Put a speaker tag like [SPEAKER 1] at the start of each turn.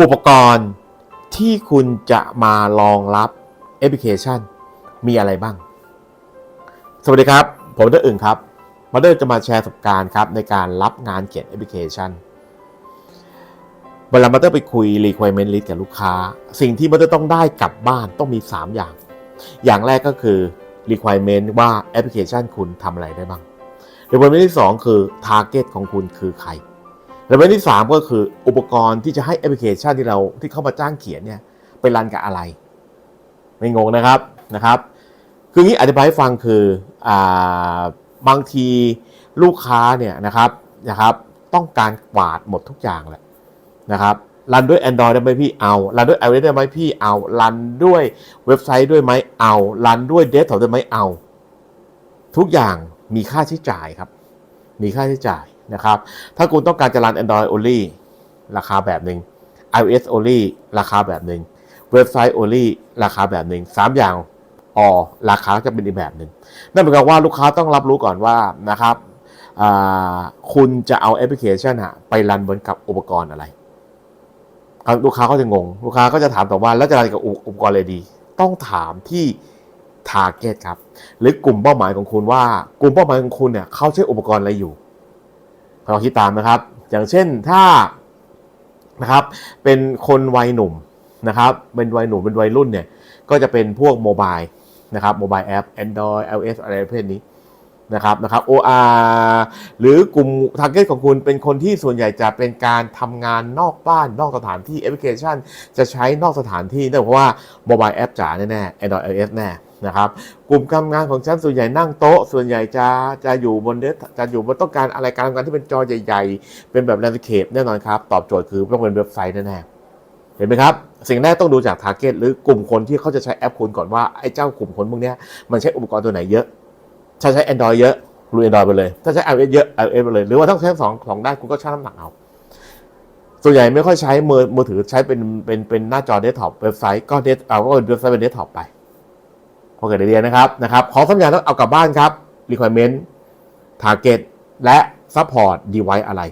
[SPEAKER 1] อุปกรณ์ที่คุณจะมารองรับแอปพลิเคชันมีอะไรบ้าง สวัสดีครับ ผมเดอร์อึ่งครับมาเดอร์จะมาแชร์ประสบการณ์ครับในการรับงานเขียนแอปพลิเคชันเวลามาเตอร์ไปคุย requirement list กับลูกค้า สิ่งที่มาเตอร์ต้องได้กลับบ้านต้องมี 3 อย่าง อย่างแรกก็คือ requirement ว่าแอปพลิเคชันคุณทำอะไรได้บ้าง requirement ที่ 2 คือ target ของคุณคือใคร requirement ที่3ก็คืออุปกรณ์ที่จะให้แอปพลิเคชันที่เราที่เข้ามาจ้างเขียนเนี่ยไปรันกับอะไร ไม่งงนะครับนะครับ คืองี้อธิบายให้ฟังคืออบางทีลูกค้าเนี่ยนะครับนะครับต้องการกวาดหมดทุกอย่างแหละนะครับรันด้วย Android ได้ไหมพี่เอารันด้วย iOS ได้ไหมพี่เอารันด้วยเว็บไซต์ด้วยไหมเอารันด้วยเดสก์ท็อปได้ไหมเอา ทุกอย่างมีค่าใช้จ่ายครับ มีค่าใช้จ่าย นะครับ ถ้าคุณต้องการจะรัน Android only ราคาแบบหนึ่ง iOS only ราคาแบบหนึ่งเว็บไซต์ only ราคาแบบหนึ่งสามอย่างออราคาจะเป็นอีกแบบหนึ่งนั่นหมายความว่าลูกค้าต้องรับรู้ก่อนว่านะครับคุณจะเอาแอปพลิเคชันอะไปรันบนกับอุปกรณ์อะไร ลูกค้าก็จะงง ลูกค้าก็จะถามต่อว่าแล้วจะรันกับอุอุปกรณ์อะไรดี ต้องถามที่ target ครับ หรือกลุ่มเป้าหมายของคุณว่า กลุ่มเป้าหมายของคุณเนี่ยเขาใช้อุปกรณ์อะไรอยู่ เราคิดตามนะครับ อย่างเช่นถ้านะครับเป็นคนวัยหนุ่มนะครับเป็นวัยหนุ่มเป็นวัยรุ่นเนี่ยก็จะเป็นพวกโมบายนะครับโมบายแอป Android iOS อะไรประเภทนี้นะครับนะครับ OR หรือกลุ่ม target ของคุณเป็นคนที่ส่วนใหญ่จะเป็นการทำงานนอกบ้านนอกสถานที่แอปพลิเคชัน จะใช้นอกสถานที่เนื่องจากว่าโมบายแอปจ๋าแน่ๆ Android iOS แน่ นะครับ กลุ่มกางานของฉันส่วนใหญ่นั่งโต๊ะ ส่วนใหญ่จะจะอยู่บนเดสจะอยู่บนต้องการอะไรการทำงานที่เป็นจอใหญ่ ๆ เป็นแบบแลนด์สเคปแน่นอนครับ ตอบโจทย์คือต้องเป็นเว็บไซต์แน่ๆเห็นไหมครับ สิ่งแรกต้องดูจาก t a r g e t หรือกลุ่มคนที่เขาจะใช้แอปคุณก่อนว่าไอ้เจ้ากลุ่มคนพวกนี้มันใช้อุปกรณ์ตัวไหนเยอะถ้าใช้ Android เยอะลุย Android ไปเลย ถ้าใช้ iOS เยอะ iOS ไปเลย หรือว่าทั้งใช้สองสองด้านคุณก็ชั่งน้ำหนักเอา ส่วนใหญ่ไม่ค่อยใช้มือมือถือใช้เป็นเป็นเป็นหน้าจอเดสก์ท็อปเว็บไซต์ก็เดสเอาก็เป็นเว็บไซต์เป็นเดสก์ท็อปไป พอเกิดไอเรียนนะครับนะครับของสัญญาต้องเอากลับบ้านครับ requirement target และ support device อะไร